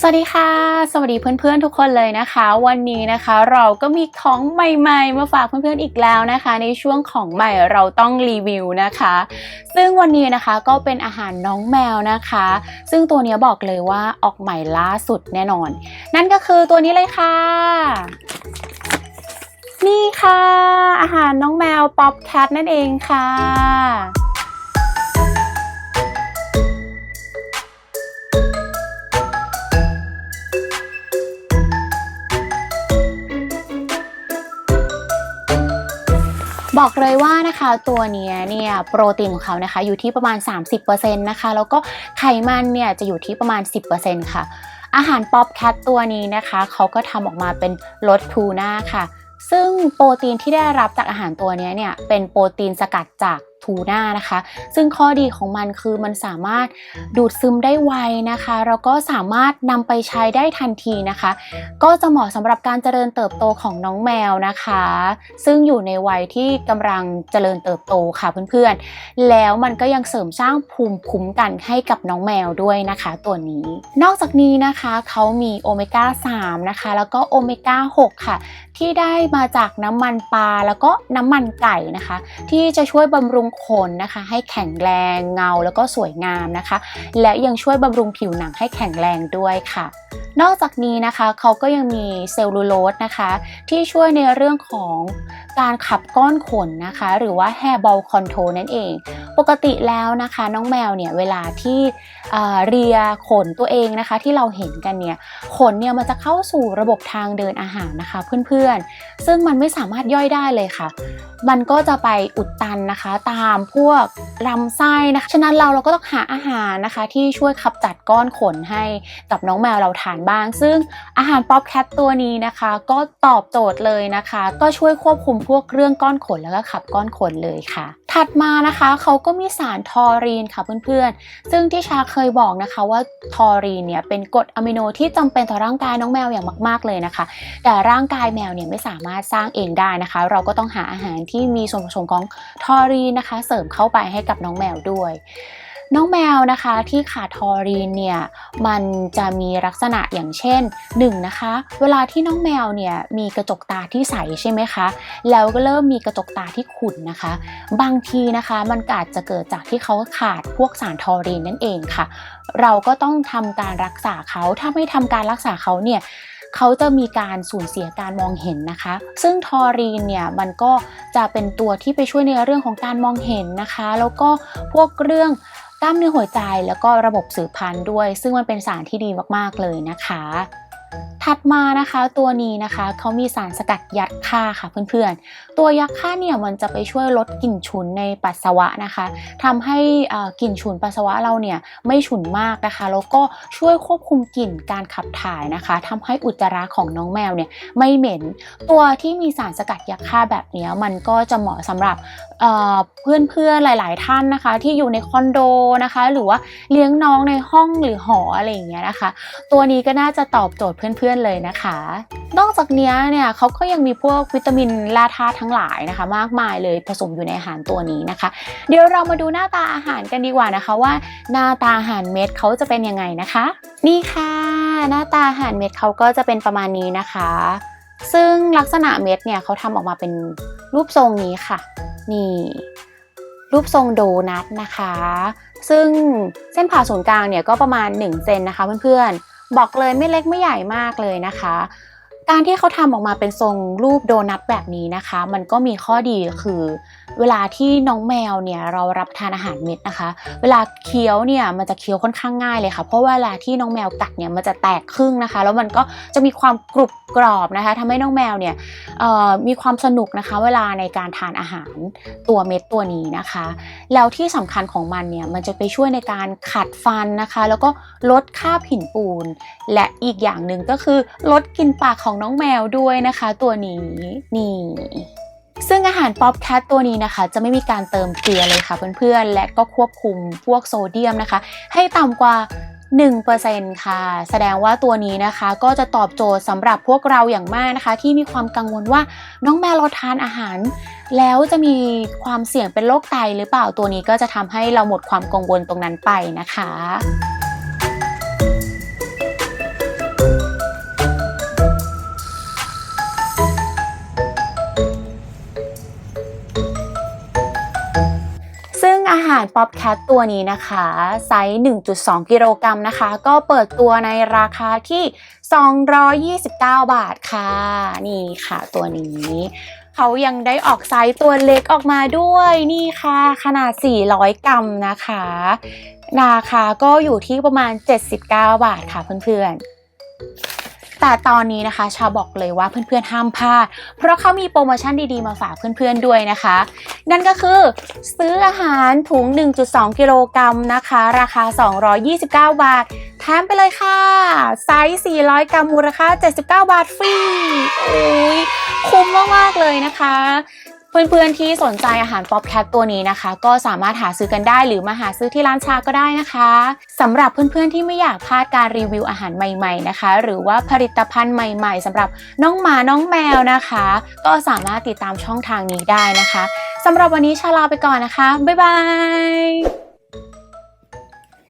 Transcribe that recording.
สวัสดีค่ะ สวัสดีเพื่อนๆทุกคนเลยนะคะ วันนี้นะคะเราก็มีของใหม่ๆมาฝากเพื่อนๆอีกแล้วนะคะ ในช่วงของใหม่เราต้องรีวิวนะคะ ซึ่งวันนี้นะคะก็เป็นอาหารน้องแมวนะคะ ซึ่งตัวนี้บอกเลยว่าออกใหม่ล่าสุดแน่นอน นั่นก็คือตัวนี้เลยค่ะ นี่ค่ะ อาหารน้องแมวป๊อปแคทนั่นเองค่ะ บอกเลยว่านะคะตัวนี้เนี่ยโปรตีนของเขานะคะอยู่ที่ประมาณ 30%นะคะแล้วก็ไขมันเนี่ยจะอยู่ที่ประมาณ 10%ค่ะ อาหารป๊อปแคทตัวนี้นะคะเขาก็ทำออกมาเป็นรสทูน่าค่ะ ซึ่งโปรตีนที่ได้รับจากอาหารตัวนี้เนี่ยเป็นโปรตีนสกัดจาก ทูน่านะคะ ซึ่งข้อดีของมันคือมันสามารถดูดซึมได้ไวนะคะ แล้วก็สามารถนำไปใช้ได้ทันทีนะคะ ก็จะเหมาะสำหรับการเจริญเติบโตของน้องแมวนะคะ ซึ่งอยู่ในวัยที่กำลังเจริญเติบโตค่ะเพื่อนๆ แล้วมันก็ยังเสริมสร้างภูมิคุ้มกันให้กับน้องแมวด้วยนะคะ ตัวนี้ นอกจากนี้นะคะเขามีโอเมก้า3นะคะ แล้วก็โอเมก้า6ค่ะ ที่ได้มาจากน้ำมันปลาแล้วก็น้ำมันไก่นะคะ ที่จะช่วยบำรุงคนนะคะ ให้แข็งแรงเงาแล้วก็สวยงามนะคะ และยังช่วยบำรุงผิวหนังให้แข็งแรงด้วยค่ะ นอกจากนี้นะคะเขาก็ยังมีเซลลูโลสนะคะ ที่ช่วยในเรื่องของการขับก้อนขนนะคะ หรือว่า hair ball control นั่นเอง ปกติแล้วนะคะ น้องแมวเนี่ยเวลาที่เเรียขนตัวเองนะคะที่เราเห็นกันเนี่ยขนเนี่ยมันจะเข้าสู่ระบบทางเดินอาหารนะคะเพื่อนๆ ซึ่งมันไม่สามารถย่อยได้เลยค่ะ มันก็จะไปอุดตันนะคะ ตามพวกลำไส้นะคะ ฉะนั้นเราเราก็ต้องหาอาหารนะคะ ที่ช่วยขับจัดก้อนขนให้กับน้องแมวเราทานบ้าง ซึ่งอาหารป๊อปแคทตัวนี้นะคะ ก็ตอบโจทย์เลยนะคะ ก็ช่วยควบคุมพวกเรื่องก้อนขนแล้วก็ขับก้อนขนเลยค่ะ ถัดมานะคะเขาก็มีสารทอรีนค่ะเพื่อนๆ ซึ่งที่ชาเคยบอกนะคะว่าทอรีนเนี่ยเป็นกรดอะมิโนที่จำเป็นต่อร่างกายน้องแมวอย่างมาก ๆเลยนะคะ แต่ร่างกายแมวเนี่ยไม่สามารถสร้างเองได้นะคะ เราก็ต้องหาอาหารที่มีส่วนผสมของทอรีนนะคะ เสริมเข้าไปให้กับน้องแมวด้วย น้องแมวนะคะที่ขาดทอรีนเนี่ยมันจะมีลักษณะอย่างเช่น1นะคะ เวลาที่น้องแมวเนี่ยมีกระจกตาที่ใสใช่ไหมคะ แล้วก็เริ่มมีกระจกตาที่ขุ่นนะคะ บางทีนะคะมันอาจจะเกิดจากที่เขาขาดพวกสารทอรีนนั่นเองค่ะ เราก็ต้องทำการรักษาเขาถ้าไม่ทำการรักษาเขาเนี่ย เขาจะมีการสูญเสียการมองเห็นนะคะ ซึ่งทอรีนเนี่ยมันก็จะเป็นตัวที่ไปช่วยในเรื่องของการมองเห็นนะคะ แล้วก็พวกเรื่องกล้ามเนื้อหัวใจแล้วก็ระบบสืบพันธุ์ด้วย ซึ่งมันเป็นสารที่ดีมากๆเลยนะคะ ถัดมานะคะตัวนี้นะคะเขามีสารสกัดยัดค่าค่ะเพื่อนๆ ตัวยักษ์ค่าเนี่ยมันจะไปช่วยลดกลิ่นฉุนในปัสสาวะนะคะทำให้กลิ่นฉุนปัสสาวะเราเนี่ยไม่ฉุนมากนะคะ แล้วก็ช่วยควบคุมกลิ่นการขับถ่ายนะคะทำให้อุจจาระของน้องแมวเนี่ยไม่เหม็น ตัวที่มีสารสกัดยักษ์ค่าแบบนี้มันก็จะเหมาะสำหรับเเพื่อนๆหลาย ๆ ท่านนะคะ ที่อยู่ในคอนโดนะคะ หรือว่าเลี้ยงน้องในห้องหรือหออะไรอย่างเงี้ยนะคะ ตัวนี้ก็น่าจะตอบโจทย์เพื่อนๆเลยนะคะ นอกจากนี้เนี่ยเขาก็ยังมีพวกวิตามินแร่ธาตุทั้งหลายนะคะ มากมายเลยผสมอยู่ในอาหารตัวนี้นะคะ เดี๋ยวเรามาดูหน้าตาอาหารกันดีกว่านะคะว่า หน้าตาอาหารเม็ดเขาจะเป็นยังไงนะคะ นี่ค่ะ หน้าตาอาหารเม็ดเขาก็จะเป็นประมาณนี้นะคะ ซึ่งลักษณะเม็ดเนี่ยเขาทำออกมาเป็นรูปทรงนี้ค่ะ นี่รูปทรงโดนัทนะคะ ซึ่งเส้นผ่าศูนย์กลางเนี่ยก็ประมาณ1เซนนะคะเพื่อนๆ บอกเลยไม่เล็กไม่ใหญ่มากเลยนะคะ การที่เขาทำออกมาเป็นทรงรูปโดนัทแบบนี้นะคะ มันก็มีข้อดีคือ เวลาที่น้องแมวเนี่ยเรารับทานอาหารเม็ดนะคะ เวลาเคี้ยวเนี่ยมันจะเคี้ยวค่อนข้างง่ายเลยค่ะ เพราะว่าเวลาที่น้องแมวกัดเนี่ยมันจะแตกครึ่งนะคะ แล้วมันก็จะมีความกรุบกรอบนะคะทำให้น้องแมวเนี่ยมีความสนุกนะคะ เวลาในการทานอาหารตัวเม็ดตัวนี้นะคะ แล้วที่สำคัญของมันเนี่ยมันจะไปช่วยในการขัดฟันนะคะ แล้วก็ลดค่าบหินปูน และอีกอย่างหนึ่งก็คือลดกินปากของน้องแมวด้วยนะคะตัวนี้นี่ ซึ่งอาหารป๊อปแคทตัวนี้นะคะ จะไม่มีการเติมเกลือเลยค่ะเพื่อนๆ และก็ควบคุมพวกโซเดียมนะคะ ให้ต่ำกว่า1%ค่ะ แสดงว่าตัวนี้นะคะก็จะตอบโจทย์สำหรับพวกเราอย่างมากนะคะ ที่มีความกังวลว่าน้องแมวเราทานอาหาร แล้วจะมีความเสี่ยงเป็นโรคไตหรือเปล่าตัวนี้ก็จะทำให้เราหมดความกังวลตรงนั้นไปนะคะารป๊อปแคทตัวนี้นะคะ ไซส์ 1.2 กิโลกรัมนะคะ ก็เปิดตัวในราคาที่ 229 บาทค่ะ นี่ค่ะตัวนี้เขายังได้ออกไซส์ตัวเล็กออกมาด้วยนี่ค่ะ ขนาด 400 กรัมนะคะ ราคาก็อยู่ที่ประมาณ 79 บาทค่ะเพื่อนๆ แต่ตอนนี้นะคะ ชาบอกเลยว่าเพื่อนๆห้ามพลาด เพราะเขามีโปรโมชั่นดีๆ มาฝากเพื่อนๆด้วยนะคะ นั่นก็คือซื้ออาหารถุง 1.2 กิโลกรัมนะคะ ราคา 229 บาท แถมไปเลยค่ะ ไซส์ 400 กรัมมูลค่า 79 บาทฟรีโอ้ยคุ้มมากๆเลยนะคะ เพื่อนๆที่สนใจอาหารป๊อปแคทตัวนี้นะคะ ก็สามารถหาซื้อกันได้หรือมาหาซื้อที่ร้านชาก็ได้นะคะสำหรับเพื่อนๆที่ไม่อยากพลาดการรีวิวอาหารใหม่ ๆนะคะ หรือว่าผลิตภัณฑ์ใหม่ ๆสำหรับน้องหมาน้องแมวนะคะ ก็สามารถติดตามช่องทางนี้ได้นะคะสำหรับวันนี้ชาลาไปก่อนนะคะ บ๊ายบาย